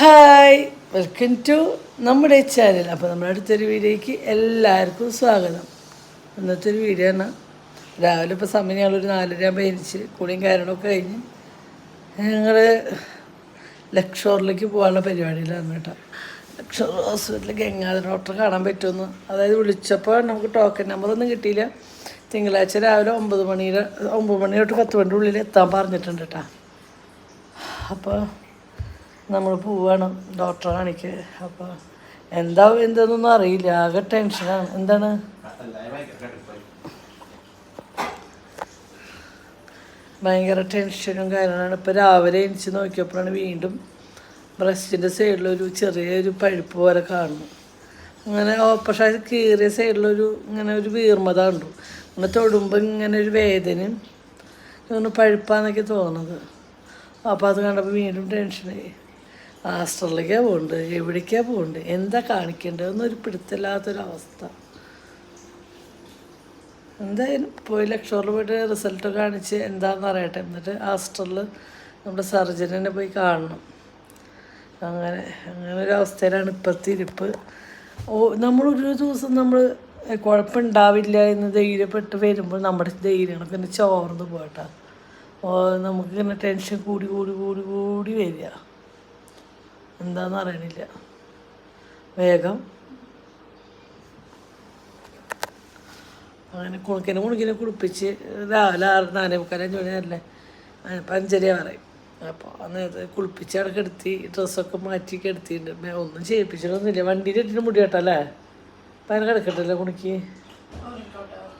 Hi welcome to നമ്മുടെ channel അപ്പോൾ നമ്മുടെ അടുത്തൊരു വീഡിയോയ്ക്ക് എല്ലാവർക്കും സ്വാഗതം. ഇന്നത്തെ ഒരു വീഡിയോ ആണ്. രാവിലെ ഇപ്പോൾ സമയം ഞങ്ങളൊരു നാലര ആകുമ്പോൾ എനിച്ച് കൂടിയും കാര്യങ്ങളൊക്കെ കഴിഞ്ഞ് ഞങ്ങൾ ലക്ഷോറിലേക്ക് പോകാനുള്ള പരിപാടിയിലാണ് കേട്ടോ. ലക്ഷോർ ഹോസ്പിറ്റലിൽ ഗംഗാധര ഡോക്ടറെ കാണാൻ പറ്റുമെന്ന്. അതായത് വിളിച്ചപ്പോൾ നമുക്ക് ടോക്കൺ നമ്പറൊന്നും കിട്ടിയില്ല. തിങ്കളാഴ്ച രാവിലെ ഒമ്പത് മണിയുടെ ഒമ്പത് മണി തൊട്ട് പത്ത് മണിയുടെ ഉള്ളിൽ എത്താൻ പറഞ്ഞിട്ടുണ്ട് കേട്ടോ. അപ്പോൾ നമ്മൾ പോവാണ്. ഡോക്ടറെ കാണിക്ക്. അപ്പോൾ എന്താവും എന്തെന്നൊന്നും അറിയില്ല. ആകെ ടെൻഷനാണ്. എന്താണ്? ഭയങ്കര ടെൻഷനും കാര്യങ്ങളാണ്. ഇപ്പോൾ രാവിലെ എണിച്ച് നോക്കിയപ്പോഴാണ് വീണ്ടും ബ്രസ്റ്റിന്റെ സൈഡിലൊരു ചെറിയൊരു പഴുപ്പ് പോലെ കാണുന്നു. അങ്ങനെ ഓപ്പറേഷൻ കീറിയ സൈഡിലൊരു ഇങ്ങനെ ഒരു വീർമത ഉണ്ടു അങ്ങനെ തൊടുമ്പോൾ ഇങ്ങനെ ഒരു വേദനയും ഇങ്ങനെ പഴുപ്പാന്നൊക്കെ തോന്നുന്നത്. അപ്പോൾ അത് കണ്ടപ്പോൾ വീണ്ടും ടെൻഷനായി. ആസ്റ്ററിലേക്കാണ് പോകുന്നുണ്ട് എവിടേക്കാണ് പോകുന്നുണ്ട് എന്താ കാണിക്കേണ്ടതെന്ന് ഒരു പിടുത്തില്ലാത്തൊരവസ്ഥ എന്തായാലും പോയി ലക്ഷോറിൽ പോയിട്ട് റിസൾട്ട് കാണിച്ച് എന്താണെന്ന് അറിയട്ടെ എന്നിട്ട് ആസ്റ്ററിൽ നമ്മുടെ സർജനെ പോയി കാണണം. അങ്ങനെ അങ്ങനെ ഒരു അവസ്ഥയിലാണ് ഇപ്പോഴത്തെ ഇരിപ്പ്. ഓ നമ്മളൊരു ദിവസം നമ്മൾ കുഴപ്പമുണ്ടാവില്ല എന്ന് ധൈര്യപ്പെട്ട് വരുമ്പോൾ നമ്മുടെ ധൈര്യങ്ങൾ പിന്നെ ചോർന്ന് പോയിട്ടാണ് ഓ നമുക്കിങ്ങനെ ടെൻഷൻ കൂടി കൂടി കൂടി കൂടി വരിക. എന്താണെന്ന് അറിയണില്ല. വേഗം. അങ്ങനെ കുണുക്കിനെ കുണുക്കിനെ കുളിപ്പിച്ച് രാവിലെ ആറ് നാലേ മുക്കാൽ അഞ്ച് മണിയല്ലേ അപ്പം അഞ്ചര പറയും. അപ്പോൾ അന്നേരത്തെ കുളിപ്പിച്ച് അവിടെ കിടത്തി ഡ്രസ്സൊക്കെ മാറ്റി കിടത്തിയിട്ടുണ്ട് ഒന്നും ചെയ്യിപ്പിച്ചിട്ടൊന്നുമില്ല. വണ്ടിയിൽ ഇട്ടിട്ട് മുടി കേട്ടല്ലേ അപ്പം കിടക്കട്ടല്ലേ കുണിക്ക്?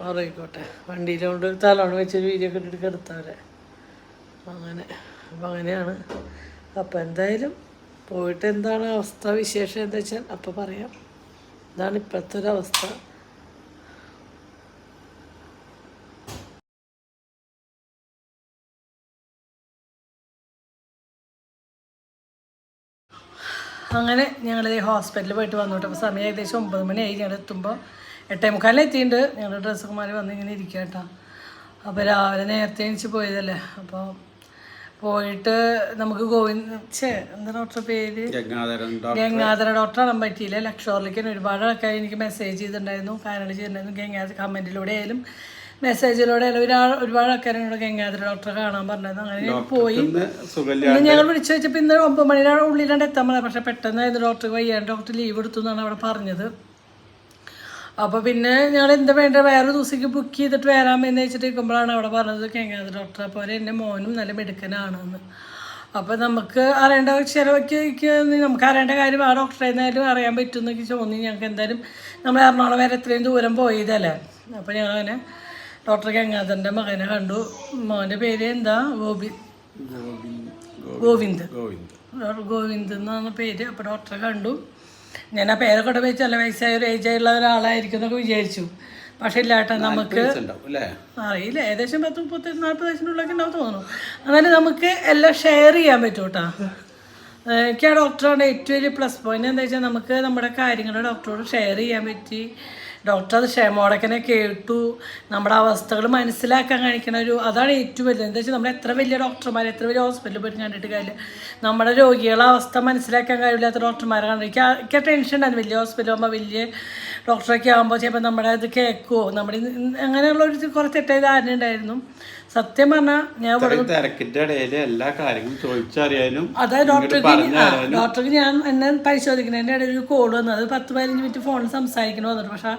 ഉറങ്ങിക്കോട്ടെ. വണ്ടിയിലോണ്ട് തലോണം വെച്ചൊരു വീഡിയോ ഒക്കെ ഇട്ടിട്ട് അങ്ങനെ. അപ്പം അങ്ങനെയാണ്. അപ്പം എന്തായാലും പോയിട്ട് എന്താണ് അവസ്ഥ വിശേഷം എന്താ വെച്ചാൽ അപ്പം പറയാം. ഇതാണ് ഇപ്പോഴത്തെ ഒരു അവസ്ഥ. അങ്ങനെ ഞങ്ങൾ ഹോസ്പിറ്റലിൽ പോയിട്ട് വന്നോട്ടെ. അപ്പോൾ സമയം ഏകദേശം ഒമ്പത് മണിയായി. ഞങ്ങൾ എത്തുമ്പോൾ എട്ടേ മുക്കാലിൽ എത്തിയിട്ടുണ്ട്. ഞങ്ങൾ ഡ്രസ്സുമാർ വന്ന് ഇങ്ങനെ കേട്ടോ. അപ്പോൾ രാവിലെ നേരത്തെ എണിച്ച് പോയതല്ലേ. അപ്പോൾ പോയിട്ട് നമുക്ക് ഗോവിന്ദ് ഛേ എന്താ ഡോക്ടറെ പേര്? ഗംഗാധര ഡോക്ടറെ. കാണാൻ പറ്റിയില്ല. ലക്ഷോറിലേക്ക് ഒരുപാട് ആൾക്കാർ എനിക്ക് മെസ്സേജ് ചെയ്തിട്ടുണ്ടായിരുന്നു. കാരണം ചെയ്തിട്ടുണ്ടായിരുന്നു ഗംഗാധര കമന്റിലൂടെ ആയാലും മെസ്സേജിലൂടെ ആയാലും ഒരാൾ ഒരുപാട് ആൾക്കാരോട് ഗംഗാധര ഡോക്ടറെ കാണാൻ പറഞ്ഞത് അങ്ങനെ ഞാൻ പോയി. പിന്നെ ഞങ്ങൾ വിളിച്ചു വെച്ചപ്പോൾ ഇന്ന് ഒമ്പത് മണിയുടെ ഉള്ളിലാണ്ട് എത്താൻ പറഞ്ഞത്. പക്ഷെ പെട്ടെന്നായിരുന്നു ഡോക്ടർ വയ്യാണ്ട് ഡോക്ടർ ലീവ് എടുത്തു എന്നാണ് അവിടെ പറഞ്ഞത്. അപ്പോൾ പിന്നെ ഞങ്ങൾ എന്താ വേണ്ട? വേറെ ദിവസത്തേക്ക് ബുക്ക് ചെയ്തിട്ട് വരാമെന്ന് വെച്ചിട്ട് ഇരിക്കുമ്പോഴാണ് അവിടെ പറഞ്ഞത് കേങ്ങാതെ ഡോക്ടർ അപ്പോൾ എന്റെ മോനും നല്ല മിടുക്കനാണെന്ന്. അപ്പോൾ നമുക്ക് അറിയേണ്ട ചിലവൊക്കെ നമുക്ക് അറിയേണ്ട കാര്യം ആ ഡോക്ടറെ എന്നാലും അറിയാൻ പറ്റുമെന്നൊക്കെ തോന്നി. ഞങ്ങൾക്ക് എന്തായാലും നമ്മൾ എറണാകുളം വരെ എത്രയും ദൂരം പോയതല്ലേ? അപ്പോൾ ഞങ്ങളങ്ങനെ ഡോക്ടർ ഗംഗാധരന്റെ മകനെ കണ്ടു. മോന്റെ പേര് എന്താ? ഗോപി. ഗോവിന്ദ്. ഗോവിന്ദ്. ഗോവിന്ദ്. എന്നാണ് പേര്. അപ്പോൾ ഡോക്ടറെ കണ്ടു. ഞാൻ ആ പേരൊക്കെ വെച്ച് നല്ല വയസ്സായ ഒരു ഏജ് ആയുള്ള ഒരാളായിരിക്കും എന്നൊക്കെ വിചാരിച്ചു. പക്ഷേ ഇല്ല ഏട്ടാ നമുക്ക് അല്ലേ? അറിയില്ല ഏകദേശം പത്ത് മുപ്പത്തി നാൽപ്പത് വയസ്സിനുള്ളിലൊക്കെ ഉണ്ടാവും തോന്നുന്നു. എന്നാലും നമുക്ക് എല്ലാം ഷെയർ ചെയ്യാൻ പറ്റും കേട്ടോ. എനിക്ക് ആ ഡോക്ടറുടെ ഏറ്റവും വലിയ പ്ലസ് പോയിന്റ് എന്താ വെച്ചാൽ നമുക്ക് നമ്മുടെ കാര്യങ്ങൾ ഡോക്ടറോട് ഷെയർ ചെയ്യാൻ പറ്റി. ഡോക്ടർ അത് ക്ഷേമോടക്കനെ കേട്ടു. നമ്മുടെ അവസ്ഥകൾ മനസ്സിലാക്കാൻ കാണിക്കുന്ന ഒരു അതാണ് ഏറ്റവും വലുത് എന്താ വെച്ചാൽ നമ്മൾ എത്ര വലിയ ഡോക്ടർമാർ എത്ര വലിയ ഹോസ്പിറ്റലിൽ പോയിട്ട് കണ്ടിട്ട് കാര്യമില്ല. നമ്മുടെ രോഗികളെ അവസ്ഥ മനസ്സിലാക്കാൻ കഴിയില്ലാത്ത ഡോക്ടർമാരെ കണ്ടിരിക്കുക എനിക്ക് ടെൻഷൻ ഉണ്ടായിരുന്നു. വലിയ ഹോസ്പിറ്റൽ ആകുമ്പോൾ വലിയ ഡോക്ടറൊക്കെ ആകുമ്പോൾ ചിലപ്പോൾ നമ്മുടെ ഇത് കേൾക്കുമോ നമ്മുടെ അങ്ങനെയുള്ള ഒരു കുറച്ച് തെറ്റായ ധാരണ ഉണ്ടായിരുന്നു. സത്യം പറഞ്ഞാൽ ഞാൻ തിരക്കിന്റെ ഇടയിൽ എല്ലാ കാര്യങ്ങളും ചോദിച്ചറിയാനും അതായത് ഡോക്ടർക്ക് ഡോക്ടർക്ക് ഞാൻ എന്നെ പരിശോധിക്കുന്നതിന്റെ ഇടയിൽ ഒരു കോൾ വന്നു. അത് പത്ത് പതിനഞ്ച് മിനിറ്റ് ഫോണിൽ സംസാരിക്കണ വന്നിട്ട്. പക്ഷെ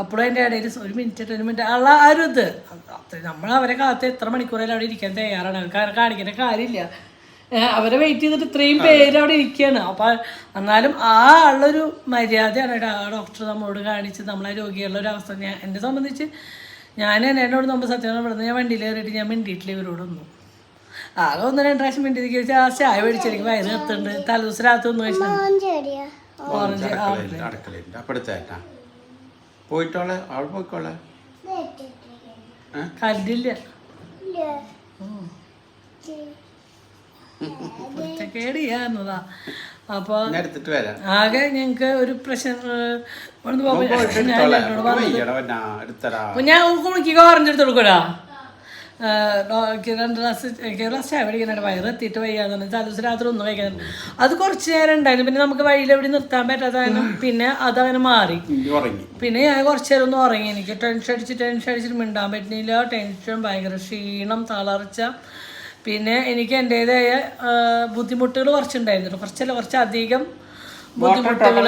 അപ്പോഴും അതിന്റെ ഇടയിൽ ഒരു മിനിറ്റ് ഒരു മിനിറ്റ് ഉള്ള ആ ഒരു ഇത്. നമ്മൾ അവരെ കാലത്ത് എത്ര മണിക്കൂറായാലും അവിടെ ഇരിക്കാൻ തയ്യാറാണ്. അവർക്ക് കാണിക്കേണ്ട കാര്യമില്ല. അവരെ വെയിറ്റ് ചെയ്തിട്ട് ഇത്രയും പേര് അവിടെ ഇരിക്കുകയാണ്. അപ്പൊ എന്നാലും ആ ഉള്ളൊരു മര്യാദയാണ്. ആ ഡോക്ടർ നമ്മളോട് കാണിച്ച് നമ്മളെ രോഗികളുടെ ഒരു അവസ്ഥ ഞാൻ എന്നെ സംബന്ധിച്ച് ഞാൻ എന്നോട് നമ്മൾ സത്യം പറഞ്ഞത് ഞാൻ വണ്ടിയിൽ കയറിയിട്ട് ഞാൻ മിണ്ടിയിട്ടില്ല ഇവരോടൊന്നും ആകെ ഒന്ന് രണ്ട് പ്രാവശ്യം മിണ്ടി ചോദിച്ചാൽ ആ ചായ മേടിച്ചെനിക്ക് വയറ് നിർത്തുന്നുണ്ട് തലേദിവസം രാത്രി ഒന്ന് അപ്പടുത്തേട്ടാ പോയിട്ടോളെ അവൾ പോയിക്കോളെ. കല്ലില്ല എടുത്തിട്ട് വരാം. ആകെ ഞങ്ങക്ക് ഒരു പോകുമ്പോൾ ഞാൻ അപ്പൊ കുണിക്ക് ഓറഞ്ച് എടുത്ത് കൊടുക്കൂടാ. രണ്ട് ഗ്ലാസ് ഗ്ലാസ് വയറ് എത്തിയിട്ട് വയ്യാന്ന് ദിവസം രാത്രി ഒന്നും കഴിക്കാൻ അത് കുറച്ച് നേരം ഉണ്ടായിരുന്നു. പിന്നെ നമുക്ക് വഴിയിൽ എവിടെ നിർത്താൻ പറ്റാത്തതായിരുന്നു പിന്നെ അതങ്ങനെ മാറി. പിന്നെ ഞാൻ കുറച്ച് നേരം ഒന്ന് ഉറങ്ങി. എനിക്ക് ടെൻഷൻ അടിച്ച് ടെൻഷൻ അടിച്ചിട്ട് മിണ്ടാൻ പറ്റുന്നില്ല. ടെൻഷൻ ഭയങ്കര ക്ഷീണം തളർച്ച. പിന്നെ എനിക്ക് എന്റെതായ ബുദ്ധിമുട്ടുകൾ കുറച്ചുണ്ടായിരുന്നു കുറച്ചല്ല കുറച്ചധികം ബുദ്ധിമുട്ടുകൾ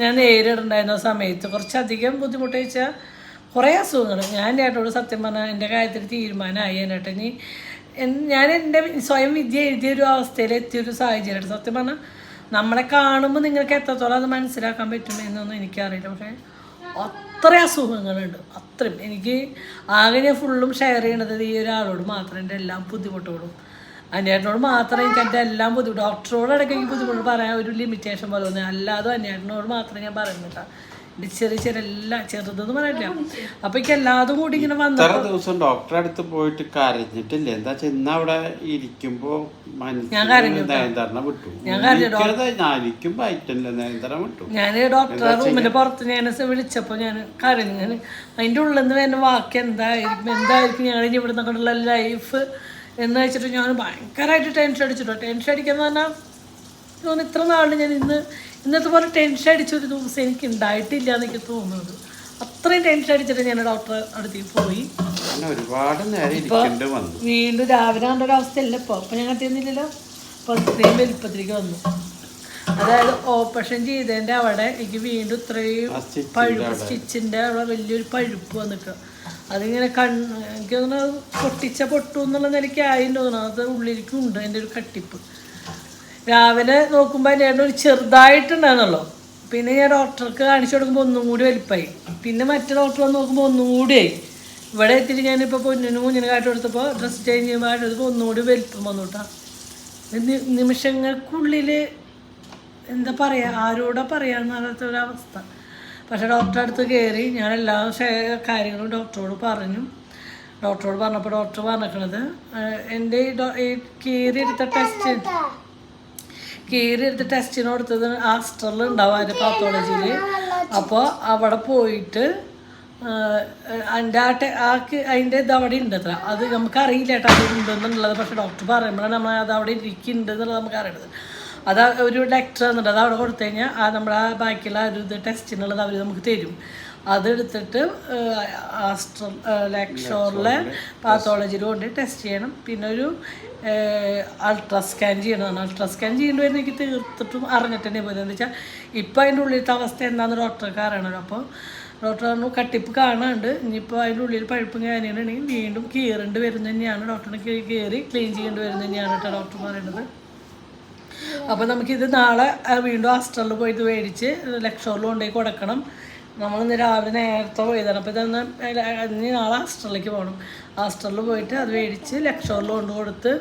ഞാൻ നേരിടുണ്ടായിരുന്ന സമയത്ത് കുറച്ചധികം ബുദ്ധിമുട്ട് വെച്ചാൽ കുറേ അസുഖങ്ങൾ ഞാൻ ഏട്ടോട് സത്യം പറഞ്ഞാൽ എന്റെ കാര്യത്തിൽ തീരുമാനമായി എന്നിട്ട് ഇനി ഞാൻ എന്റെ സ്വയം വിദ്യ എഴുതിയ ഒരു അവസ്ഥയിൽ എത്തിയൊരു സാഹചര്യമായിട്ട് സത്യം പറഞ്ഞാൽ നമ്മളെ കാണുമ്പോൾ നിങ്ങൾക്ക് എത്രത്തോളം അത് മനസ്സിലാക്കാൻ പറ്റും എന്നൊന്നും എനിക്കറിയില്ല. പക്ഷേ അത്ര അസുഖങ്ങളുണ്ട്. അത്രയും. എനിക്ക് ആകെ ഞാൻ ഫുള്ളും ഷെയർ ചെയ്യണത് ഈ ഒരാളോട് മാത്രം എന്റെ എല്ലാം ബുദ്ധിമുട്ടുകളും അന്യേട്ടനോട് മാത്രമേ എനിക്ക് എന്റെ എല്ലാം ബുദ്ധിമുട്ട്. ഡോക്ടറോട് എനിക്ക് ബുദ്ധിമുട്ട് പറയാൻ ഒരു ലിമിറ്റേഷൻ പോലെ തോന്നി അല്ലാതെ അന്യേട്ടനോട് മാത്രമേ ഞാൻ പറയുന്നില്ല. ചെറിയ ചെറിയ എല്ലാം ചെറുതെന്ന് പറയില്ല. അപ്പൊ എനിക്ക് എല്ലാതും കൂടി ഇങ്ങനെ വന്നു ദിവസം ഡോക്ടറെ അടുത്ത് പോയിട്ട് കരഞ്ഞിട്ടില്ല. എന്താ ഇന്ന് അവിടെ ഇരിക്കുമ്പോ നയൻതരണ വിട്ടു. ഞാൻ വിട്ടു. ഡോക്ടറെ റൂമിന്റെ പുറത്ത് ഞാൻ വിളിച്ചപ്പോ ഞാൻ കരഞ്ഞു. ഞാൻ അതിന്റെ ഉള്ളിൽ നിന്ന് വരുന്ന വാക്ക് എന്തായിരിക്കും എന്തായിരിക്കും ഞങ്ങൾ ഇനി ഇവിടെ നിന്നുള്ള ലൈഫ് എന്ന് വെച്ചിട്ട് ഞാൻ ഭയങ്കരമായിട്ട് ടെൻഷൻ അടിച്ചിട്ടോ. ടെൻഷൻ അടിക്കാന്ന് പറഞ്ഞാൽ ഇത്ര നാളിൽ ഞാൻ ഇന്ന് ഇന്നത്തെ പോലെ ടെൻഷൻ അടിച്ചൊരു ദിവസം എനിക്ക് ഉണ്ടായിട്ടില്ല എന്ന് എനിക്ക് തോന്നുന്നത്. അത്രയും ടെൻഷൻ അടിച്ചിട്ട് ഞാൻ ഡോക്ടറെ അടുത്തേക്ക് പോയി. ഒരുപാട് നേരം വീണ്ടും രാവിലെ കണ്ട ഒരു അവസ്ഥയല്ല. ഇപ്പോൾ അപ്പം ഞാൻ കത്തിയൊന്നുമില്ലല്ലോ അപ്പോൾ ഇത്രയും വലിപ്പത്തിലേക്ക് വന്നു. അതായത് ഓപ്പറേഷൻ ചെയ്തതിന്റെ അവിടെ എനിക്ക് വീണ്ടും ഇത്രയും പഴുപ്പ് സ്റ്റിച്ചിന്റെ അവിടെ വലിയൊരു പഴുപ്പ് വന്നിട്ട്. അതിങ്ങനെ കണ്ണ് എനിക്ക് പൊട്ടിച്ച പൊട്ടു എന്നുള്ള നിലയ്ക്ക് ആയി തോന്നുന്നു. അത് ഉള്ളിലേക്കും ഉണ്ട് എന്റെ ഒരു കട്ടിപ്പ്. രാവിലെ നോക്കുമ്പോൾ ചേട്ടൻ ഒരു ചെറുതായിട്ടുണ്ടായിരുന്നല്ലോ. പിന്നെ ഞാൻ ഡോക്ടർക്ക് കാണിച്ചു കൊടുക്കുമ്പോൾ ഒന്നും കൂടി വലിപ്പമായി. പിന്നെ മറ്റേ ഡോക്ടർ വന്ന് നോക്കുമ്പോൾ ഒന്നും കൂടിയായി ഇവിടെ എത്തിയിട്ട് ഞാനിപ്പോൾ പൊന്നിനും കുഞ്ഞിനും കാട്ടി കൊടുത്തപ്പോൾ ഡ്രസ്സ് ചേഞ്ച് ചെയ്യുമ്പോൾ കാട്ടി കൊടുത്തപ്പോൾ ഒന്നുകൂടി വലിപ്പം വന്നു കേട്ടോ നിമിഷങ്ങൾക്കുള്ളിൽ എന്താ പറയുക പറയാന്ന് പറയാന്നറിയാത്ത ഒരവസ്ഥ. പക്ഷേ ഡോക്ടറെ അടുത്ത് കയറി ഞാൻ എല്ലാ കാര്യങ്ങളും ഡോക്ടറോട് പറഞ്ഞു. ഡോക്ടറോട് പറഞ്ഞപ്പോൾ ഡോക്ടർ പറഞ്ഞിരിക്കണത് എന്റെ ഈ കീറി എടുത്ത ടെസ്റ്റ് കീറി എടുത്ത് ടെസ്റ്റിന് കൊടുത്തത് ആസ്റ്ററിൽ ഉണ്ടാവും അതിന്റെ പാത്തോളജിയിൽ അപ്പോൾ അവിടെ പോയിട്ട് അതിന്റെ ആ ടെ- ആ അതിന്റെ ഇത് അവിടെ ഉണ്ട് അത്ര അത് നമുക്ക് അറിയില്ല കേട്ടോ അത് ഉണ്ടെന്നുള്ളത്. പക്ഷേ ഡോക്ടർ പറയുമ്പോഴാണ് നമ്മൾ അത് അവിടെ ഇരിക്കുന്നുണ്ട് എന്നുള്ളത് നമുക്ക് അറിയണത് അത് ഒരു ലെറ്റർ എന്നുണ്ട് അത് അവിടെ കൊടുത്തു കഴിഞ്ഞാൽ ആ നമ്മുടെ ആ ബാക്കിയുള്ള ആ ഒരു ഇത് ടെസ്റ്റിനുള്ളത് അവർ നമുക്ക് തരും. അതെടുത്തിട്ട് ആസ്ട്രൽ ലെക്ഷോറിലെ പാത്തോളജിയിൽ കൊണ്ട് ടെസ്റ്റ് ചെയ്യണം. പിന്നെ ഒരു അൾട്രാ സ്കാൻ ചെയ്യണമെന്നാണ് അൾട്രാ സ്കാൻ ചെയ്യേണ്ടി വരുന്ന എനിക്ക് തീർത്തിട്ടും അറിഞ്ഞിട്ട് തന്നെ പോയത്. എന്താ വെച്ചാൽ ഇപ്പം അതിന്റെ ഉള്ളിലത്തെ അവസ്ഥ എന്താണെന്ന് ഡോക്ടർക്ക് അറിയണമല്ലോ അപ്പോൾ ഡോക്ടർ പറഞ്ഞു കട്ടിപ്പ് കാണാണ്ട്. ഇനിയിപ്പോൾ അതിന്റെ ഉള്ളിൽ പഴുപ്പും കാര്യങ്ങളുണ്ടെങ്കിൽ വീണ്ടും കീറേണ്ടി വരുന്ന തന്നെയാണ്. ഡോക്ടറിനെ കീറി ക്ലീൻ ചെയ്യേണ്ടി വരുന്ന തന്നെയാണ് കേട്ടോ ഡോക്ടർ പറയുന്നത് അപ്പോൾ നമുക്കിത് നാളെ വീണ്ടും ഹോസ്റ്റലിൽ പോയിട്ട് മേടിച്ച് ലക്ഷോറിൽ കൊണ്ടുപോയി കൊടുക്കണം. നമ്മളിന്ന് രാവിലെ നേരത്തെ പോയതാണ്. അപ്പോൾ ഇതൊന്ന് ഇനി നാളെ ഹാസ്റ്റലിലേക്ക് പോകണം ഹാസ്റ്റലിൽ പോയിട്ട് അത് മേടിച്ച് ലക്ഷോറിൽ കൊണ്ട് കൊടുത്ത്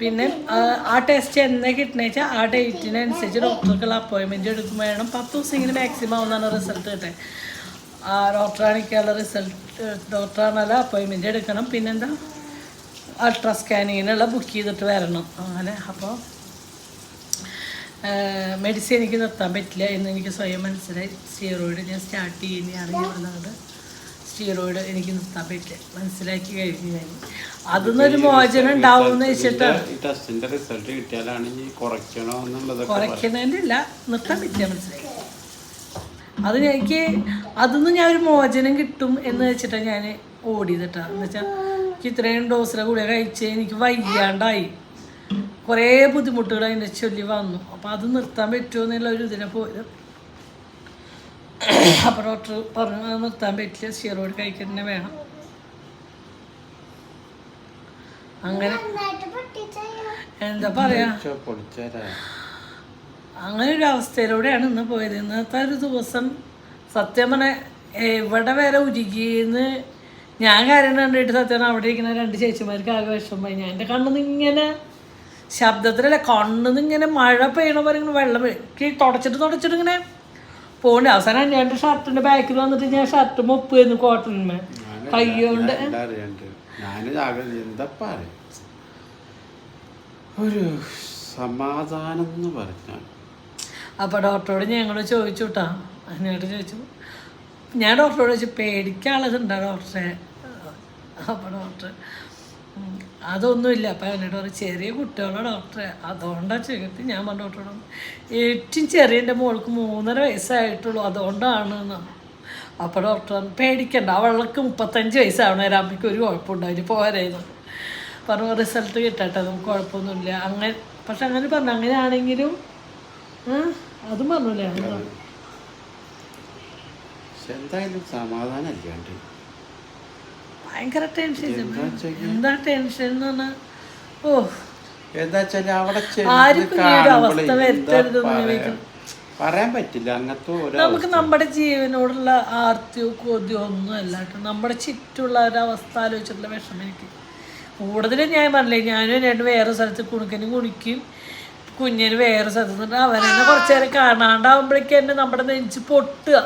പിന്നെ ആ, ടെസ്റ്റ് എന്നാ കിട്ടണമെന്ന് വെച്ചാൽ ആ ഡേറ്റിനനുസരിച്ച് ഡോക്ടർക്കുള്ള അപ്പോയിൻമെന്റ് എടുക്കും വേണം. പത്ത് ദിവസം ഇങ്ങനെ മാക്സിമം ആവുന്നതാണ് റിസൾട്ട് കിട്ടേ ആ ഡോക്ടറാണിക്കുള്ള റിസൾട്ട് ഡോക്ടറാണല്ല അപ്പോയിൻമെന്റ് എടുക്കണം. പിന്നെന്താ? അൾട്രാ സ്കാനിങ്ങിനുള്ള ബുക്ക് ചെയ്തിട്ട് വരണം. അങ്ങനെ അപ്പോൾ മെഡിസിൻ എനിക്ക് നിർത്താൻ പറ്റില്ല എന്ന് എനിക്ക് സ്വയം മനസ്സിലായി. സ്റ്റീറോയിഡ് ഞാൻ സ്റ്റാർട്ട് ചെയ്യുന്നതാണ് പറഞ്ഞത് സ്റ്റീറോയിഡ് എനിക്ക് നിർത്താൻ പറ്റില്ല. മനസ്സിലാക്കി കഴിഞ്ഞു ഞാൻ. അതിന്നൊരു മോചനം ഉണ്ടാവും റിസൾട്ട് കിട്ടിയാലാണ് അല്ല നിർത്താൻ പറ്റില്ല മനസ്സിലായി. അത് എനിക്ക് അതൊന്നും ഞാൻ ഒരു മോചനം കിട്ടും എന്ന് വെച്ചിട്ടാണ് ഞാൻ ഓടിയതിട്ടാ. എന്ന് വെച്ചാൽ എനിക്ക് ഇത്രയും ഡോസിലെ കൂടെ കഴിച്ച് എനിക്ക് വയ്യാണ്ടായി. കുറേ ബുദ്ധിമുട്ടുകൾ അതിനെ ചൊല്ലി വന്നു. അപ്പോൾ അത് നിർത്താൻ പറ്റുമോ എന്നുള്ള ഒരു ഇതിനെ പോയത്. അപ്പോൾ ഡോക്ടർ പറഞ്ഞു അത് നിർത്താൻ പറ്റില്ല സീറോയിഡ് കഴിക്കുന്നതിനെ വേണം. അങ്ങനെ എന്താ പറയാ? അങ്ങനെ ഒരു അവസ്ഥയിലൂടെയാണ് ഇന്ന് പോയത്. ഇന്നത്തെ ഒരു ദിവസം സത്യം പറഞ്ഞാൽ എവിടെ വരെ ഉരുകിയെന്ന് ഞാൻ കാര്യം കണ്ടിട്ട് സത്യം അവിടെ ഇരിക്കുന്ന രണ്ട് ചേച്ചിമാർക്ക് ആകെ വിഷമമായി. ഞാൻ എന്റെ കണ്ണിന്ന് ഇങ്ങനെ ശബ്ദത്തിലല്ല കണ്ണിന്ന് ഇങ്ങനെ മഴ പെയ്യണ പോലെ ഇങ്ങനെ വെള്ളം തുടച്ചിട്ട് തുടച്ചിട്ട് ഇങ്ങനെ പോകണ്ട അവസാനം എന്റെ ഷർട്ടിന്റെ ബാക്കിൽ വന്നിട്ട് ഞാൻ ഷർട്ട് മൊപ്പ് ചെയ്യുന്നു കൈകൊണ്ട് ഒരു സമാധാനം എന്ന് പറഞ്ഞാൽ. അപ്പോൾ ഡോക്ടറോട് ഞങ്ങൾ ചോദിച്ചു കേട്ടോ അതിനായിട്ട് ചോദിച്ചു. ഞാൻ ഡോക്ടറോട് ചോദിച്ചു പേടിക്കാനുള്ളതുണ്ടോ ഡോക്ടറെ? അപ്പോൾ ഡോക്ടർ അതൊന്നുമില്ല. അപ്പം എന്നോട് പറഞ്ഞു ചെറിയ കുട്ടികളെ ഡോക്ടറെ അതുകൊണ്ടാണ് ചെയ്തിട്ട് ഞാൻ പറഞ്ഞ ഡോക്ടറോട് ഏറ്റവും ചെറിയ എന്റെ മോൾക്ക് മൂന്നര വയസ്സായിട്ടുള്ളൂ. അതുകൊണ്ടാണ് അപ്പോൾ ഡോക്ടർ പേടിക്കണ്ട. അവൾക്ക് മുപ്പത്തഞ്ച് വയസ്സാവണ. ഒരു അമ്മയ്ക്ക് ഒരു കുഴപ്പമുണ്ടാവില്ല പോരായിരുന്നു പറഞ്ഞു റിസൾട്ട് കിട്ടട്ടെ. നമുക്ക് കുഴപ്പമൊന്നുമില്ല. അങ്ങനെ പക്ഷെ അങ്ങനെ പറഞ്ഞു. അങ്ങനെയാണെങ്കിലും അതും പറഞ്ഞില്ലേ? എന്തായാലും സമാധാനം ഇല്ലാണ്ട് ഭയങ്കര ടെൻഷൻ എന്താ ടെൻഷൻ എന്ന് പറഞ്ഞാൽ ഓ എന്താ വെച്ചാൽ അവിടെ അവസ്ഥ. പറയാൻ പറ്റില്ല. അങ്ങനത്തെ നമുക്ക് നമ്മുടെ ജീവനോടുള്ള ആർത്തിയോ കൊതിയോ ഒന്നും അല്ല കേട്ടോ. നമ്മുടെ ചുറ്റുള്ള ഒരു അവസ്ഥ ആലോചിച്ചിട്ടുള്ള വിഷമം എനിക്ക്. കൂടുതലും ഞാൻ പറഞ്ഞില്ലേ ഞാനും രണ്ട് വേറെ സ്ഥലത്ത് കുണുക്കനും കുണിക്കും. കുഞ്ഞിന് വേറെ സ്ഥലത്ത് അവരെന്നെ കുറച്ചു നേരം കാണാണ്ടാവുമ്പോഴേക്കും എന്നെ നമ്മുടെ നെഞ്ച് പൊട്ടുക.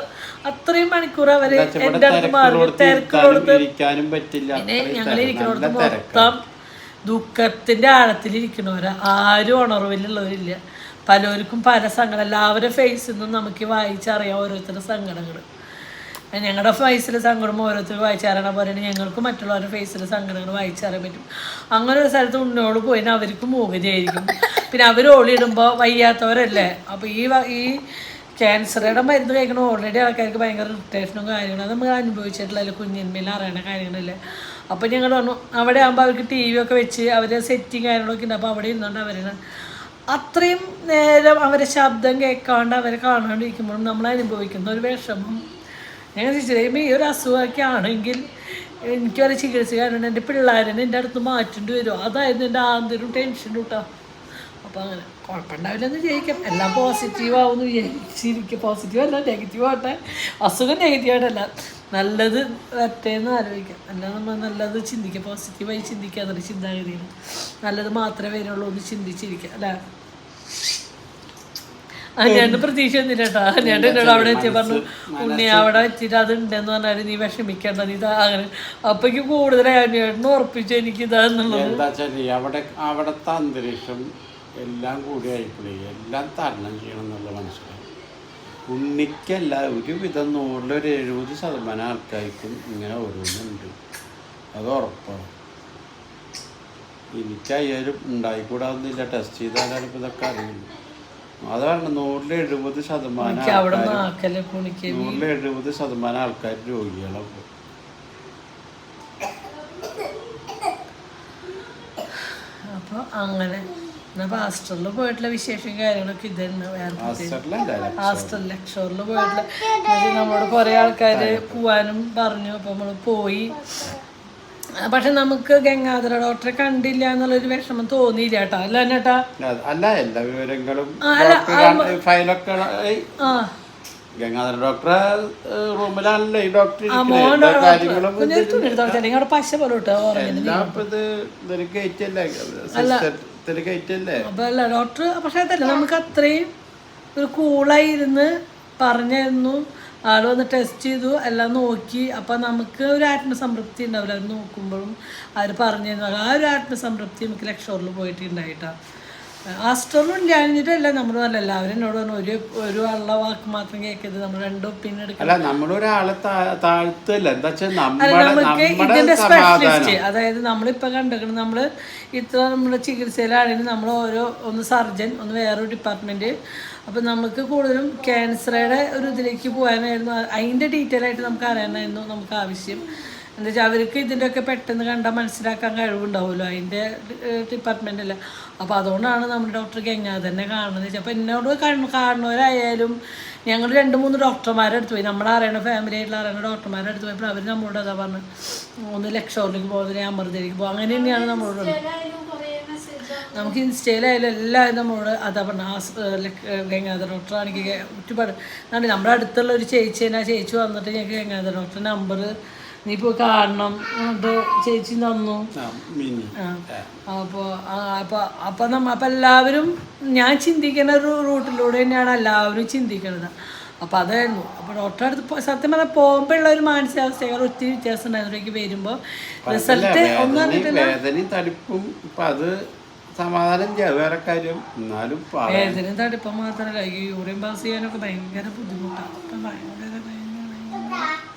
അത്രയും മണിക്കൂർ അവർ എന്റെ അടുത്ത് മാറി പറ്റില്ല. പിന്നെ ഞങ്ങൾ ഇരിക്കണോടത്ത്. മൊത്തം ദുഃഖത്തിന്റെ ആഴത്തിലിരിക്കണവരാ ആരും ഉണർവിലുള്ളവരില്ല. പലർക്കും പല സങ്കടം. എല്ലാവരുടെ ഫേസിൽ നിന്നും നമുക്ക് വായിച്ചറിയാം ഓരോരുത്തരുടെ സങ്കടങ്ങൾ ഞങ്ങളുടെ ഫേസിലെ സങ്കടം ഓരോരുത്തർ വായിച്ചറിയണ പോലെ ഞങ്ങൾക്ക് മറ്റുള്ളവരുടെ ഫേസിലെ സങ്കടങ്ങൾ വായിച്ചറിയാൻ പറ്റും. അങ്ങനെ ഒരു സ്ഥലത്ത് ഉണ്ണോട് പോയി അവർക്ക് മൂകതയായിരിക്കും. പിന്നെ അവർ ഓളിയിടുമ്പോൾ വയ്യാത്തവരല്ലേ? അപ്പോൾ ഈ ഈ ക്യാൻസറുടെ മരുന്ന് കഴിക്കണ ഓൾറെഡി ആൾക്കാർക്ക് ഭയങ്കര ഇറിറ്റേഷനും കാര്യങ്ങളും അത് നമ്മൾ അനുഭവിച്ചിട്ടില്ലല്ലോ കുഞ്ഞിന്മേൽ അറിയണ കാര്യങ്ങളല്ലേ? അപ്പോൾ ഞങ്ങൾ പറഞ്ഞു അവിടെ ആകുമ്പോൾ അവർക്ക് ടി വി ഒക്കെ വെച്ച് അവരെ സെറ്റിങ് കാര്യങ്ങളൊക്കെ ഉണ്ട്. അപ്പോൾ അവിടെ ഇരുന്നുകൊണ്ട് അവരെ അത്രയും നേരം അവരെ ശബ്ദം കേൾക്കാണ്ട് അവരെ കാണാണ്ടിരിക്കുമ്പോഴും നമ്മൾ അനുഭവിക്കുന്ന ഒരു വിഷമം ഞങ്ങൾ ചിരിച്ചു ഈ ഒരു അസുഖമൊക്കെ ആണെങ്കിൽ എനിക്ക് വരെ ചികിത്സിക്കാനുണ്ട് എന്റെ പിള്ളേരനെ എന്റെ അടുത്ത് മാറ്റേണ്ടി വരും. അതായിരുന്നു എന്റെ ആന്തരും ടെൻഷൻ കേട്ടോ അപ്പോൾ അങ്ങനെ കുഴപ്പമുണ്ടാവില്ലെന്ന് ജയിക്കാം എല്ലാം പോസിറ്റീവ് ആവുമെന്ന് വിചാരിച്ചിരിക്കും. പോസിറ്റീവ് അല്ല നെഗറ്റീവ് ആവട്ടെ. അസുഖം നെഗറ്റീവ് ആയിട്ടല്ല നല്ലത് വരട്ടേന്ന് ആലോചിക്കാം. അല്ല നമ്മൾ നല്ലത് ചിന്തിക്കുക പോസിറ്റീവായി ചിന്തിക്കുക എന്നൊരു ചിന്താഗതിയാണ്. നല്ലത് മാത്രമേ വരുള്ളൂ എന്ന് ചിന്തിച്ചിരിക്കുക അല്ലേ? ഞാൻ പ്രതീക്ഷ ഒന്നുമില്ല കേട്ടോ. ഞാൻ എന്നോട് അവിടെ വെച്ച് പറഞ്ഞു ഉണ്ണി അവിടെ വെച്ചിട്ട് അത് ഉണ്ടെന്ന് പറഞ്ഞാൽ നീ വിഷമിക്കേണ്ട നീ ഇതാ അങ്ങനെ. അപ്പൊക്ക് കൂടുതലായി ഉറപ്പിച്ചു എനിക്ക് ഇതാന്നുള്ളത് എന്താ വെച്ചാൽ അവിടെ അവിടുത്തെ അന്തരീക്ഷം എല്ലാം കൂടി ആയിപ്പോയി. എല്ലാം തരണം ചെയ്യണം എന്നുള്ള മനസ്സിലായി. ഉണ്ണിക്കല്ല ഒരുവിധം നൂറിലൊരു എഴുപത് ശതമാനം ആൾക്കാർക്കും ഇങ്ങനെ ഓരോന്നുണ്ട്. അത് ഉറപ്പാണ് എനിക്കായാലും ഉണ്ടായിക്കൂടാവുന്നില്ല. ടെസ്റ്റ് ചെയ്താലും ഇതൊക്കെ അറിയുള്ളൂ. അതാണ് നൂറിൽ എഴുപത് ശതമാനം നൂറിൽ എഴുപത് ശതമാനം ആൾക്കാർ രോഗികളാണ്. അപ്പോൾ അങ്ങനെ. ഹാസ്റ്റലിൽ പോയിട്ടുള്ള വിശേഷം കാര്യങ്ങളൊക്കെ ഇതന്നെ. വേറെ ഹാസ്റ്ററിലല്ല ഹാസ്റ്റൽ ലക്ഷറിൽ പോയിട്ടുള്ള നമ്മളോട് കുറേ ആൾക്കാർ പോവാനും പറഞ്ഞു. അപ്പോൾ നമ്മൾ പോയി. പക്ഷെ നമുക്ക് ഗംഗാധര ഡോക്ടറെ കണ്ടില്ല എന്നുള്ളൊരു വിഷമം തോന്നിയില്ല കേട്ടോ. അല്ല എന്നേട്ടാ അല്ല എല്ലാ വിവരങ്ങളും ഫയലൊക്കെ ഗംഗാധര ഡോക്ടറെ ഏഹ്, റൂമിലാണല്ലോ ഈ ഡോക്ടർ കാര്യങ്ങളും അവിടെ പശ പോലെ അല്ല. ഡോക്ടർ പക്ഷേ അതല്ല നമുക്ക് അത്രയും ഒരു കൂളായി ഇരുന്ന് പറഞ്ഞിരുന്നു ആൾ വന്ന് ടെസ്റ്റ് ചെയ്തു എല്ലാം നോക്കി. അപ്പം നമുക്ക് ഒരു ആത്മസംതൃപ്തി ഉണ്ടാവില്ല. അവർ നോക്കുമ്പോഴും അവർ പറഞ്ഞു ആ ഒരു ആത്മസംതൃപ്തി നമുക്ക് ലക്ഷോറിൽ പോയിട്ട് ഉണ്ടായിട്ടാ ആസ്റ്ററിലും അല്ല നമ്മൾ എല്ലാവരും എന്നോട് പറഞ്ഞു ഒരു ഒരു അള്ള വാക്ക് മാത്രം കേൾക്കരുത് നമ്മൾ രണ്ട് ഒപ്പീനിയൻ എടുക്കണം. അല്ല നമ്മളൊരാളെ താഴ്ത്തല്ല എന്താ വെച്ചാൽ നമുക്ക് ഇതിന്റെ സ്പെഷ്യലിസ്റ്റ് അതായത് നമ്മളിപ്പോ കണ്ടിരിക്കണം നമ്മൾ ഇത്ര നമ്മുടെ ചികിത്സയിലാണെങ്കിൽ നമ്മൾ ഓരോ ഒന്ന് സർജൻ ഒന്ന് വേറൊരു ഡിപ്പാർട്ട്മെന്റ് അപ്പൊ നമുക്ക് കൂടുതലും ക്യാൻസറുടെ ഒരു ഇതിലേക്ക് പോകാനായിരുന്നു. അതിന്റെ ഡീറ്റെയിൽ ആയിട്ട് നമുക്ക് അറിയാനായിരുന്നു നമുക്ക് ആവശ്യം. എന്താ വെച്ചാൽ അവർക്ക് ഇതിന്റെയൊക്കെ പെട്ടെന്ന് കണ്ടാൽ മനസ്സിലാക്കാൻ കഴിവുണ്ടാവുമല്ലോ. അതിന്റെ ഡിപ്പാർട്ട്മെന്റല്ല അപ്പോൾ അതുകൊണ്ടാണ് നമ്മുടെ ഡോക്ടർ തന്നെ കാണുന്നത്. അപ്പോൾ എന്നോട് കണ് കാണുന്നവരായാലും ഞങ്ങൾ രണ്ട് മൂന്ന് ഡോക്ടർമാരെ അടുത്ത് പോയി. നമ്മളെ അറിയണ ഫാമിലി ആയിട്ടുള്ള അറിയണ ഡോക്ടർമാരെ അടുത്ത് പോയപ്പോൾ അവർ നമ്മളോട് അതാ പറഞ്ഞു ഒന്ന് ലക്ഷോറിലേക്ക് പോകുന്നത് അമൃതയിലേക്ക് പോകും അങ്ങനെ തന്നെയാണ് നമ്മളോട് നമുക്ക് ഇൻസ്റ്റയിലായാലും എല്ലാവരും നമ്മളോട് അതാ പറഞ്ഞ ആ ഗംഗാധര ഡോക്ടറാണെങ്കിൽ ഒരുപാട്. നമ്മുടെ അടുത്തുള്ള ഒരു ചേച്ചി തന്നെ ആ ചേച്ചി വന്നിട്ട് ഞങ്ങൾക്ക് ഗംഗാധര ഡോക്ടർ നമ്പർ നീ പോയി കാണണം അത് ചേച്ചി തന്നു. അപ്പോ അപ്പൊ അപ്പോൾ അപ്പോൾ അപ്പോൾ നമ്മ അപ്പൊ എല്ലാവരും ഞാൻ ചിന്തിക്കുന്ന ഒരു റൂട്ടിലൂടെ തന്നെയാണ് എല്ലാവരും ചിന്തിക്കുന്നത്. അപ്പൊ അതായിരുന്നു. അപ്പോൾ ഡോക്ടറെ അടുത്ത് സത്യം പറഞ്ഞാൽ പോകുമ്പോഴുള്ള ഒരു മാനസികാവസ്ഥകൾ ഒത്തിരി വ്യത്യാസം ഉണ്ടായിരുന്നു വരുമ്പോൾ റിസൾട്ട് ഒന്നും വേദനയും തടിപ്പും ഇപ്പൊ അത് സമാധാനം വേറെ കാര്യം. എന്നാലും വേദനയും തടുപ്പം മാത്രമല്ല ഈ യൂറിൻ പാസ് ചെയ്യാനൊക്കെ ഭയങ്കര ബുദ്ധിമുട്ടാണ്. ഭയങ്കര ഭയങ്കര.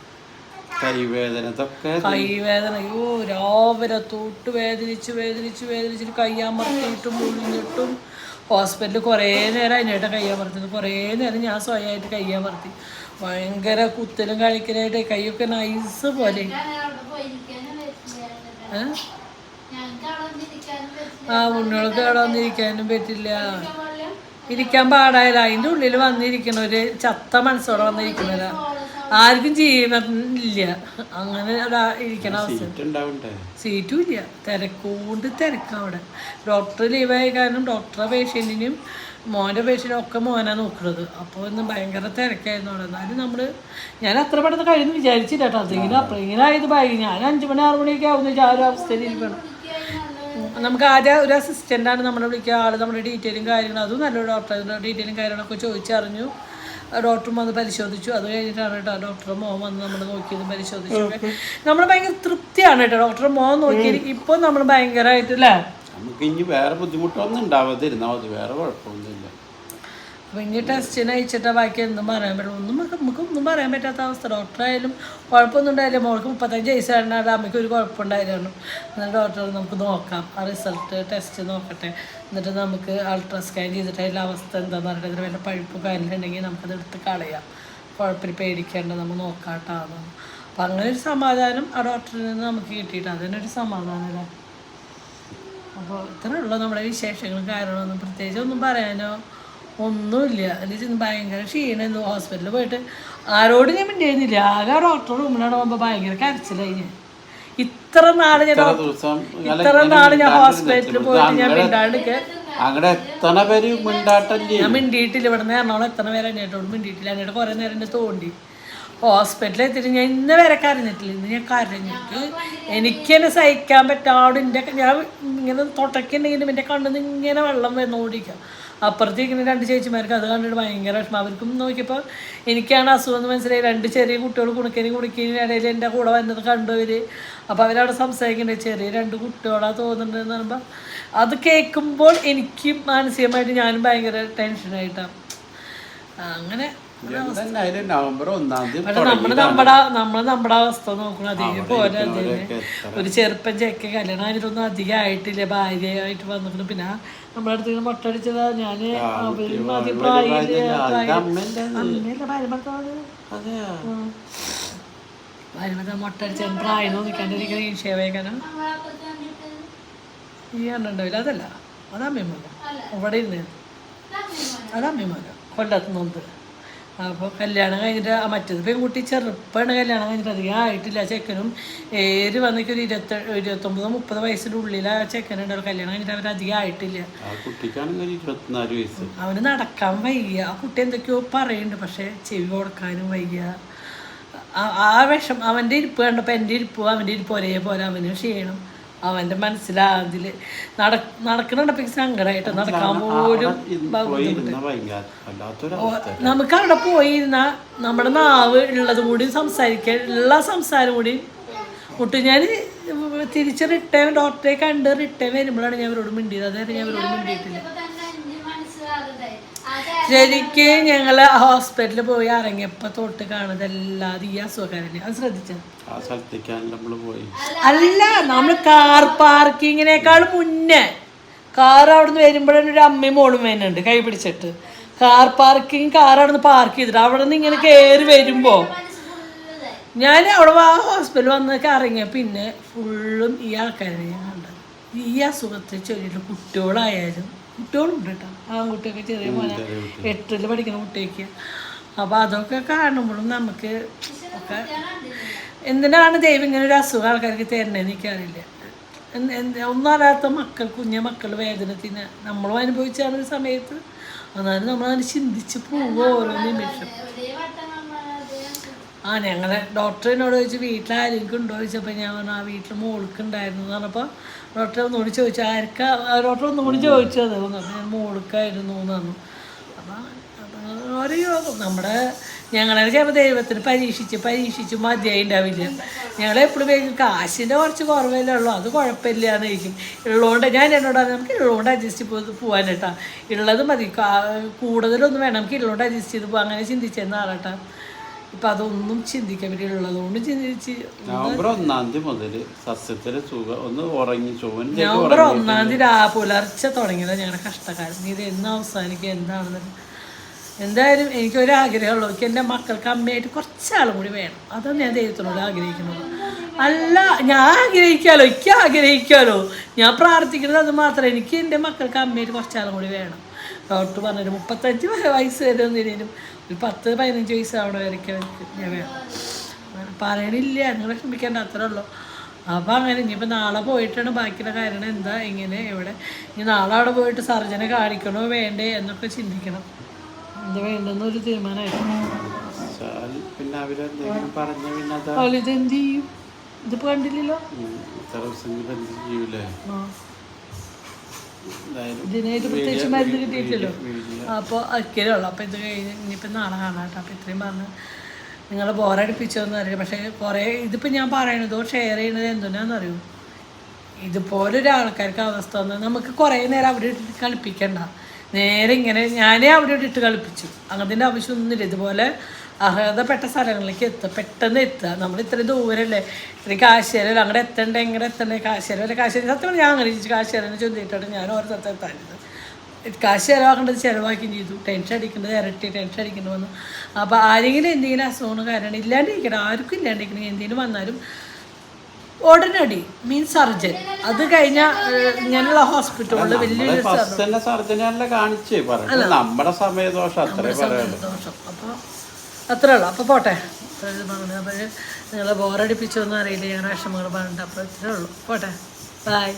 കൈവേദന. അയ്യോ രാവിലെ തൊട്ട് വേദനിച്ച് വേദനിച്ച് വേദനിച്ചിട്ട് കയ്യാമർത്തിയിട്ടും മുഴിഞ്ഞിട്ടും ഹോസ്പിറ്റലിൽ കുറേ നേരം അതിനായിട്ട് കയ്യാമർത്തുന്നത് കുറേ നേരം ഞാൻ സ്വയമായിട്ട് കയ്യാമർത്തി. ഭയങ്കര കുത്തലും കഴിക്കലായിട്ട് കൈയൊക്കെ നൈസ് പോലെ? ആ ഉണ്ണുകൾക്ക് അവിടെ വന്നിരിക്കാനും പറ്റില്ല. ഇരിക്കാൻ പാടായില്ല അതിന്റെ ഉള്ളിൽ വന്നിരിക്കണ ഒരു ചത്ത മനസ്സോടെ വന്നിരിക്കണല്ല ആർക്കും ജീവനില്ല അങ്ങനെ അതാ ഇരിക്കണ അവസ്ഥ. സീറ്റ് ഇല്ല തിരക്കൂണ്ട് തിരക്കാം അവിടെ. ഡോക്ടർ ലീവായ കാരണം ഡോക്ടറെ പേഷ്യന്റിനും മോന്റെ പേഷ്യനും ഒക്കെ മോനാണ് നോക്കുന്നത് അപ്പോൾ ഇന്ന് ഭയങ്കര തിരക്കായിരുന്നു അവിടെ. എന്നാലും നമ്മൾ ഞാൻ അത്ര പെട്ടെന്ന് കഴിയുമെന്ന് വിചാരിച്ചില്ല കേട്ടോ. അതെങ്കിലും അപ്പം ഇങ്ങനെ ആയത് ഭയങ്കര ഞാൻ അഞ്ച് മണി ആറ് മണിയൊക്കെ ആവുന്ന ആ ഒരു അവസ്ഥയിൽ ഇരിക്കണം നമുക്ക് ആദ്യം ഒരു അസിസ്റ്റന്റാണ് നമ്മളെ വിളിക്കുക. ആൾ നമ്മുടെ ഡീറ്റെയിലും കാര്യങ്ങളും അതും നല്ലൊരു ഡോക്ടർ ഡീറ്റെയിലും കാര്യങ്ങളൊക്കെ ചോദിച്ചറിഞ്ഞു. ഡോക്ടറും വന്ന് പരിശോധിച്ചു. അത് കഴിഞ്ഞിട്ടാണ് കേട്ടോ ഡോക്ടർ മോൻ വന്ന് നമ്മൾ നോക്കിയത് പരിശോധിച്ചു നമ്മൾ ഭയങ്കര തൃപ്തിയാണ് കേട്ടോ ഡോക്ടർ മോൻ നോക്കി ഇപ്പോൾ നമ്മൾ ഭയങ്കരമായിട്ട് അല്ലേ നമുക്ക് ഇനി വേറെ ബുദ്ധിമുട്ടൊന്നും ഉണ്ടാവാതിരുന്നാൽ മതി. വേറെ കുഴപ്പമൊന്നുമില്ല. അപ്പം ഇനി ടെസ്റ്റിന് അയച്ചിട്ട് ബാക്കി എന്തും പറയാൻ പറ്റില്ല ഒന്നും നമുക്ക് ഒന്നും പറയാൻ പറ്റാത്ത അവസ്ഥ. ഡോക്ടറായാലും കുഴപ്പമൊന്നും ഉണ്ടായില്ല. മോൾക്ക് മുപ്പത്തഞ്ച് വയസ്സാണ് അമ്മയ്ക്ക് ഒരു കുഴപ്പമുണ്ടായിരുന്നു എന്നിട്ട് ഡോക്ടർ നമുക്ക് നോക്കാം. ആ റിസൾട്ട് ടെസ്റ്റ് നോക്കട്ടെ. എന്നിട്ട് നമുക്ക് അൾട്രാസ്കാൻ ചെയ്തിട്ട് അതിന്റെ അവസ്ഥ എന്താണെന്ന് പറഞ്ഞിട്ട് അതിന് വല്ല പഴുപ്പ് കാര്യമുണ്ടെങ്കിൽ നമുക്കത് എടുത്ത് കളയാം. കുഴപ്പമില്ല. പേടിക്കേണ്ട. നമുക്ക് നോക്കാട്ടാന്ന്. അപ്പം അങ്ങനെ ഒരു സമാധാനം ആ ഡോക്ടറിൽ നിന്ന് നമുക്ക് കിട്ടിയിട്ട് അതിനൊരു സമാധാനം അപ്പോൾ ഇത്രയുള്ള നമ്മുടെ വിശേഷങ്ങളും കാര്യങ്ങളൊന്നും പ്രത്യേകിച്ച് ഒന്നും പറയാനോ? ഒന്നുമില്ല. എന്നു വെച്ചാൽ ഭയങ്കര ക്ഷീണമായിരുന്നു. ഹോസ്പിറ്റലിൽ പോയിട്ട് ആരോടും ഞാൻ മിണ്ടിയിരുന്നില്ല. ആകെ ആ ഡോക്ടർ റൂമിലാണ് പോകുമ്പോൾ ഭയങ്കര കരച്ചിലായി ഞാൻ. ഇത്ര നാൾ ഞാൻ ഇത്ര നാൾ ഞാൻ ഹോസ്പിറ്റലിൽ പോയിട്ട് ഞാൻ മിണ്ടാണ്ടൊക്കെ അങ്ങനെ എത്തണ പേര് മിണ്ടാട്ടല്ലേ ഞാൻ മിണ്ടിയിട്ടില്ല. ഇവിടെ നിന്ന് എറണാകുളം എത്ര പേര് എന്നോട് മിണ്ടിയിട്ടില്ല. എന്നോട് കുറേ നേരം എന്നെ തോണ്ടി. ഹോസ്പിറ്റലിൽ എത്തിയിട്ട് ഞാൻ ഇന്ന് വരെ കരഞ്ഞിട്ടില്ല. ഇന്ന് ഞാൻ കരഞ്ഞിട്ട് എനിക്ക് തന്നെ സഹിക്കാൻ പറ്റാതെ എന്റെ ഞാൻ ഇങ്ങനെ തുടക്കുന്നുണ്ടെങ്കിലും എന്റെ കണ്ണിൽ നിന്ന് ഇങ്ങനെ വെള്ളം വന്നുകൊണ്ടിരിക്കുക അപ്പുറത്തേക്ക് രണ്ട് ചേച്ചിമാർക്ക് അത് കണ്ടിട്ട് ഭയങ്കര വിഷമം. അവർക്കും നോക്കിയപ്പോൾ എനിക്കാണ് അസുഖം എന്ന് മനസ്സിലായി. രണ്ട് ചെറിയ കുട്ടികൾ കുണിക്കനും കുണിക്കനും ഇടയിൽ എന്റെ കൂടെ വന്നത് കണ്ടവർ അപ്പോൾ അവരവിടെ സംസാരിക്കുന്നുണ്ട്. ചെറിയ രണ്ട് കുട്ടികളാണ് തോന്നുന്നുണ്ടെന്ന് പറയുമ്പോൾ അത് കേൾക്കുമ്പോൾ എനിക്ക് മാനസികമായിട്ട് ഞാനും ഭയങ്കര ടെൻഷനായിട്ടാണ് അങ്ങനെ നവംബർ ഒന്നാം തീയതി നമ്മൾ നമ്മുടെ നമ്മൾ നമ്മുടെ അവസ്ഥ നോക്കണം. അധികം പോരാ ഒരു ചെറുപ്പൻ ചെക്ക കല്യാണം ആയിട്ടൊന്നും അധികം ആയിട്ടില്ല. ഭാര്യയായിട്ട് വന്നിട്ട് പിന്നെ നമ്മുടെ അടുത്ത് മുട്ടടിച്ചതാ ഞാൻ അവർ മതി പ്രായമില്ല അമ്മേന്റെ അമ്മയല്ല ഭാര്യ ഭർത്താവ് അതെയാ? ഭാര്യ ഭർത്താവ് മൊട്ടടിച്ച പ്രായം നോക്കിക്കാണ്ടിരിക്കുന്ന ഈ ഷേവേക്കാനും ഈ എണ്ണുണ്ടാവില്ല അതല്ല. അതാ അമ്മയമ്മ ഇവിടെ ഇരുന്ന്. അത് അമ്മയമ്മ കൊല്ലത്തുനിന്നുണ്ട് അപ്പോൾ കല്യാണം കഴിഞ്ഞിട്ട് ആ മറ്റേത് പെൺകുട്ടി ചെറുപ്പമാണ് കല്യാണം കഴിഞ്ഞിട്ട് അധികം ആയിട്ടില്ല. ചെക്കനും ഏര് വന്നിട്ട് ഒരു ഇരുപത്തി ഇരുപത്തൊമ്പത് മുപ്പത് വയസ്സിന്റെ ഉള്ളിൽ ആ ചെക്കനുണ്ടാവും കല്യാണം കഴിഞ്ഞിട്ട് അവർ അധികം ആയിട്ടില്ല. അവന് നടക്കാൻ വയ്യ. ആ കുട്ടി എന്തൊക്കെയോ പറയുന്നുണ്ട് പക്ഷേ ചെവി കൊടുക്കാനും വയ്യ. ആ- ആ വിഷം അവന്റെ ഇരിപ്പ് കണ്ടപ്പോൾ എന്റെ ഇരിപ്പ് അവന്റെ ഇരിപ്പ് ഒരേപോലെ അവന് ക്ഷീണം. അവന്റെ മനസ്സിലാതിൽ നട നടക്കണുണ്ടപ്പോൾ സങ്കടമായിട്ട് നടക്കാൻ പോലും നമുക്ക് അവിടെ പോയിരുന്ന നമ്മുടെ നാവ് ഉള്ളത് കൂടി സംസാരിക്കാൻ ഉള്ള സംസാരം കൂടി. മുട്ട് ഞാൻ തിരിച്ച് റിട്ടേൺ ഡോക്ടറെ കണ്ട് റിട്ടേൺ വരുമ്പോഴാണ് ഞാൻ അവരോട് മിണ്ടിയത്. അതുവരെ ഞാൻ അവരോട് മിണ്ടിയിട്ടില്ല. ശരിക്ക് ഞങ്ങൾ ഹോസ്പിറ്റലിൽ പോയി ഇറങ്ങിയപ്പോൾ തൊട്ട് കാണുന്നതല്ലാതെ ഈ അസുഖക്കാരനെ. അത് ശ്രദ്ധിച്ചത് പോയി. അല്ല നമ്മൾ കാർ പാർക്കിങ്ങിനേക്കാൾ മുന്നേ കാർ അവിടുന്ന് വരുമ്പോഴേ ഒരു അമ്മയും മോളും വരുന്നുണ്ട് കൈ പിടിച്ചിട്ട്. കാർ പാർക്കിംഗ് കാർ അവിടുന്ന് പാർക്ക് ചെയ്തിട്ട് അവിടെ നിന്ന് ഇങ്ങനെ കയറി വരുമ്പോൾ ഞാൻ അവിടെ ആ ഹോസ്പിറ്റലിൽ വന്നൊക്കെ ഇറങ്ങിയ പിന്നെ ഫുള്ളും ഈ ആൾക്കാരെ ഞാൻ കണ്ടത്. ഈ അസുഖത്തെ ചൊല്ലിയിട്ട് കുട്ടികളായാലും കുട്ടികളുണ്ട് കേട്ടോ. ആൺകുട്ടിയൊക്കെ ചെറിയ മോനെ. എട്ടിൽ പഠിക്കുന്ന കുട്ടിയൊക്കെ. അപ്പോൾ അതൊക്കെ കാണുമ്പോഴും നമുക്ക് ഒക്കെ എന്തിനാണ് ദൈവം ഇങ്ങനെ ഒരു അസുഖം ആൾക്കാർക്ക് തരണേന്ന് എനിക്കറിയില്ല. ഒന്നും അറിയാത്ത മക്കൾ കുഞ്ഞു മക്കൾ വേദനത്തിന് നമ്മളും അനുഭവിച്ചാണ് ഒരു സമയത്ത്. എന്നാലും നമ്മളതിന് ചിന്തിച്ച് പോവുക ഓരോ നിമിഷം. ആ ഞങ്ങളെ ഡോക്ടറിനോട് ചോദിച്ചു വീട്ടിൽ ആരെങ്കിലും ഉണ്ടോ ചോദിച്ചപ്പോൾ ഞാൻ പറഞ്ഞു ആ വീട്ടിൽ മോളുക്കുണ്ടായിരുന്നു എന്ന് പറഞ്ഞപ്പോൾ ഡോക്ടർ ഒന്നുകൂടി ചോദിച്ചു ആർക്കാ? ഡോക്ടർ ഒന്നുകൂടി ചോദിച്ചത് ഞാൻ മോൾക്കായിരുന്നു എന്ന് പറഞ്ഞു. അപ്പം ഒരു യോഗം. നമ്മുടെ ഞങ്ങളെ ചിലപ്പോൾ ദൈവത്തിന് പരീക്ഷിച്ച് പരീക്ഷിച്ച് മതിയായി ഉണ്ടാവില്ല. ഞങ്ങളെപ്പോഴും വേഗം കാശിന്റെ കുറച്ച് കുറവല്ലേ ഉള്ളൂ അത് കുഴപ്പമില്ല എന്ന് ചോദിക്കും ഉള്ളതുകൊണ്ട് ഞാൻ എന്നോട് നമുക്ക് ഉള്ളതുകൊണ്ട് അഡ്ജസ്റ്റ് ചെയ്ത് പോകാൻ കേട്ടാ. ഉള്ളത് മതി. കൂടുതലൊന്നും വേണം നമുക്ക് ഉള്ളതുകൊണ്ട് അഡ്ജസ്റ്റ് ചെയ്ത് പോകാം അങ്ങനെ ചിന്തിച്ചെന്ന് ആളട്ടാ. ഇപ്പം അതൊന്നും ചിന്തിക്കാൻ പറ്റിയുള്ളതുകൊണ്ട് ചിന്തിച്ച് നവംബർ ഒന്നാം തീയതി മുതൽ സസ്യത്തിലെ സുഖം ഒന്ന് ഉറങ്ങി ചൊവ്വൻ നവംബർ ഒന്നാം തീയതി ആ പുലർച്ചെ തുടങ്ങിയതാണ് ഞങ്ങളുടെ കഷ്ടക്കാലം ഇത് എന്ന് അവസാനിക്കുക എന്താണെന്ന് എന്തായാലും എനിക്കൊരു ആഗ്രഹമുള്ളൂ എനിക്ക് എന്റെ മക്കൾക്ക് അമ്മയായിട്ട് കുറച്ചാളും കൂടി വേണം. അതാണ് ഞാൻ ദൈവത്തിനോട് ആഗ്രഹിക്കുന്നത്. അല്ല ഞാൻ ആഗ്രഹിക്കാലോ? എനിക്ക് ആഗ്രഹിക്കാലോ? ഞാൻ പ്രാർത്ഥിക്കുന്നത് അത് മാത്രമേ എനിക്ക് എന്റെ മക്കൾക്ക് അമ്മയായിട്ട് കുറച്ചാളും കൂടി വേണം. ഡോക്ടർ പറഞ്ഞൊരു മുപ്പത്തഞ്ച് വയസ്സ് വരെ ഒന്നിനും ഒരു പത്ത് പതിനഞ്ച് വരയ്ക്ക് ഞാൻ വേണം അങ്ങനെ പറയണില്ല നിങ്ങളെ വിഷമിക്കേണ്ട അത്രേ ഉള്ളൂ. അപ്പോൾ അങ്ങനെ ഇനിയിപ്പോൾ നാളെ പോയിട്ടാണ് ബാക്കിയുള്ള കാര്യങ്ങൾ എന്താ ഇങ്ങനെ എവിടെ? ഇനി നാളെ അവിടെ പോയിട്ട് സർജനെ കാണിക്കണോ വേണ്ടേ എന്നൊക്കെ ചിന്തിക്കണം. എന്താ വേണ്ടെന്നൊരു തീരുമാനമായിരുന്നു ഇതെന്ത് ചെയ്യും? ഇതിപ്പോൾ കണ്ടില്ലല്ലോ ഉം, ഇത്ര ദിവസം എന്ത് ചെയ്യൂലേ ആ എന്തായാലും ഇതിനായിട്ട് പ്രത്യേകിച്ച് മരുന്ന് കിട്ടിയിട്ടില്ലല്ലോ. അപ്പോൾ അക്കലുള്ളൂ അപ്പോൾ ഇത് കഴിഞ്ഞ് ഇനിയിപ്പോൾ നാളെ കാണാം കേട്ടോ. അപ്പോൾ ഇത്രയും പറഞ്ഞ് നിങ്ങൾ ബോറടിപ്പിച്ചോന്ന് അറിയാം പക്ഷേ കുറേ ഇതിപ്പോൾ ഞാൻ പറയണതോ ഷെയർ ചെയ്യണത് എന്തിനാണെന്നറിയൂ ഇതുപോലെ ഒരു ആൾക്കാർക്ക് അവസ്ഥ വന്നാൽ നമുക്ക് കുറേ നേരം അവിടെ ഇട്ടിട്ട് കളിപ്പിക്കണ്ട. നേരെ ഇങ്ങനെ ഞാനേ അവിടെ ഇട്ടിട്ട് കളിപ്പിച്ചു. അങ്ങനത്തെ ആവശ്യമൊന്നുമില്ല ഇതുപോലെ അർഹതപ്പെട്ട സ്ഥലങ്ങളിലേക്ക് എത്തുക. പെട്ടെന്ന് എത്തുക. നമ്മൾ ഇത്ര ദൂരമല്ലേ ഇത്രയും കാശ്ശേരി അങ്ങോട്ട് എത്തണ്ടേ? എങ്ങനെ എത്തണ്ടേ? കാശ്ശേരി വരെ കാശ്ശേരി. സത്യം ഞാൻ അങ്ങനെ ചോദിച്ചു കാശ്ശേരനെ ചൊല്ലിയിട്ടാണ് ഞാൻ ഓരോ സ്ഥലത്ത് എത്താറുണ്ട് കാശ് ചിലവാക്കേണ്ടത് ചിലവാക്കുകയും ചെയ്തു. ടെൻഷൻ അടിക്കേണ്ടത് ഇരട്ടി ടെൻഷൻ അടിക്കേണ്ടി വന്നു. അപ്പോൾ ആരെങ്കിലും എന്തെങ്കിലും അസുഖം കാരണം ഇല്ലാണ്ടിരിക്കണം ആർക്കും ഇല്ലാണ്ടിരിക്കണം എന്തെങ്കിലും വന്നാലും ഉടനടി മീൻ സർജൻ അത് കഴിഞ്ഞ ഇങ്ങനെയുള്ള ഹോസ്പിറ്റലുകളിൽ തന്നെ സർജനല്ലേ കാണിച്ചേ? നമ്മുടെ സമയദോഷം അത്രേ അപ്പോൾ അത്രേ ഉള്ളൂ അപ്പോൾ പോട്ടെ പറഞ്ഞു അപ്പോൾ നിങ്ങളെ ബോറടിപ്പിച്ചൊന്നും അറിയില്ല. ഞങ്ങളുടെ വിഷമങ്ങൾ പറഞ്ഞിട്ട് അപ്പോൾ ഇത്രേ ഉള്ളൂ പോട്ടെ. ബൈ